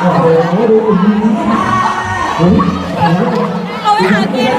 โอ้โหดูอุ่นนี้เฮ้ยโอ้โหเอาไปหากิน